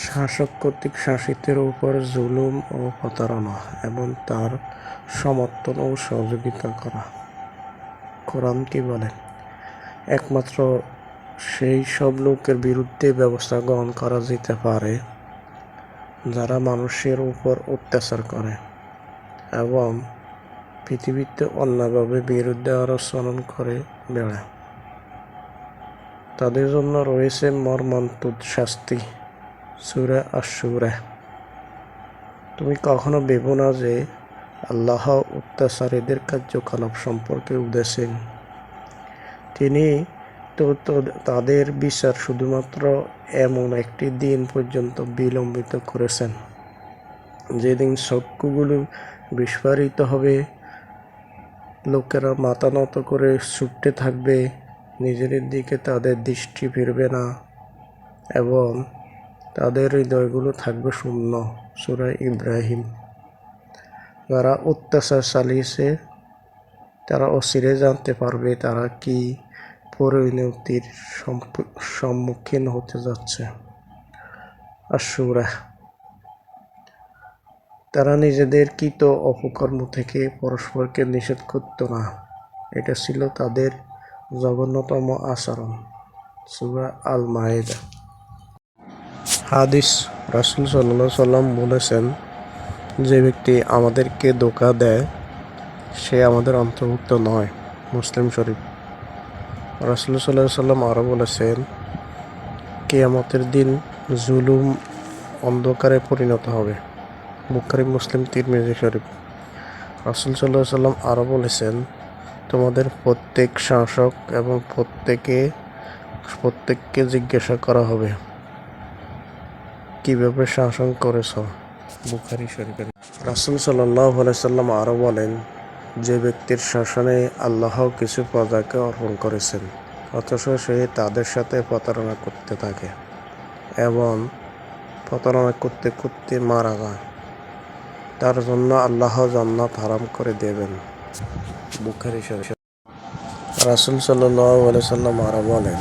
শাসক কর্তৃক শাসিতের উপর জুলুম ও প্রতারণা এবং তার সমর্থন ও সহযোগিতা করা। কোরআন কি বলে? একমাত্র সেই সব লোকের বিরুদ্ধে ব্যবস্থা গ্রহণ করা যেতে পারে যারা মানুষের উপর অত্যাচার করে এবং পৃথিবীতে অন্যভাবে বিরুদ্ধে আচরণ করে বেড়ায়। তাদের জন্য রয়েছে মর্মান্তুদ শাস্তি। সুরা আশুরা তুমি কখনো ভেবো না যে আল্লাহ অত্যাচারীদের কার্যকলাপ সম্পর্কে উদাসীন। তিনি তো তো তাদের বিচার শুধুমাত্র এমন একটি দিন পর্যন্ত বিলম্বিত করেছেন। যেদিন চক্ষুগুলো বিস্ফারিত হবে, লোকেরা মাথা নত করে ছুটতে থাকবে, নিজেদের দিকে তাদের দৃষ্টি ফিরবে না, এবং তাদের হৃদয়গুলো থাকবে শূন্য, সুরা ইব্রাহিম। যারা অত্যাচার চালিয়েছে তারা অচিরে জানতে পারবে তারা কি পরিণতির সম্মুখীন হতে যাচ্ছে। আশুরা তারা নিজেদের কৃত অপকর্ম থেকে পরস্পরকে নিষেধ করত না। এটা ছিল তাদের জঘন্যতম আচরণ। সুরা আল মায়েদা হাদিস রাসুল সাল্লাহ সাল্লাম বলেছেন, যে ব্যক্তি আমাদেরকে ধোকা দেয়, সে আমাদের অন্তর্ভুক্ত নয়, মুসলিম শরীফ। রাসুল সাল্লাহ সাল্লাম আরও বলেছেন, কেয়ামতের দিন জুলুম অন্ধকারে পরিণত হবে। বুখারি, মুসলিম, তিরমিজি শরীফ। রাসুল সাল্লাহ সাল্লাম আরও বলেছেন, তোমাদের প্রত্যেক শাসক এবং প্রত্যেকে, প্রত্যেককে জিজ্ঞাসা করা হবে। কীভাবে শাসন করেছ? বুখারি শরীফের রাসুল সাল্লাহ সাল্লাম আরও বলেন যে ব্যক্তির শাসনে আল্লাহ কিছু প্রজাকে অর্পণ করেছেন অথচ সে তাদের সাথে প্রতারণা করতে থাকে এবং প্রতারণা করতে করতে মারা যায়। তার জন্য আল্লাহ জান্নাত হারাম করে দেবেন। বুখারি শরীফ রাসুল সাল্লাহ সাল্লাম আরও বলেন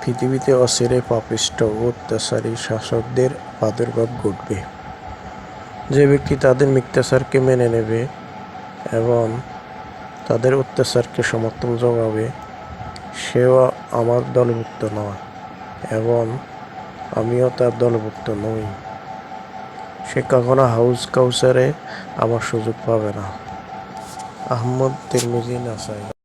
পৃথিবীতে অচিরে পাপিষ্ট অত্যাচারী শাসকদের প্রাদুর্ভাব ঘটবে। যে ব্যক্তি তাদের মিথ্যাচারকে মেনে নেবে এবং তাদের অত্যাচারকে সমর্থন যোগাবে সেও আমার দলভুক্ত নয় এবং আমিও তার দলভুক্ত নই। সে কখনো হাউস কাউসারে আমার সুযোগ পাবে না। আহমদ তিরমিজি নাসাই।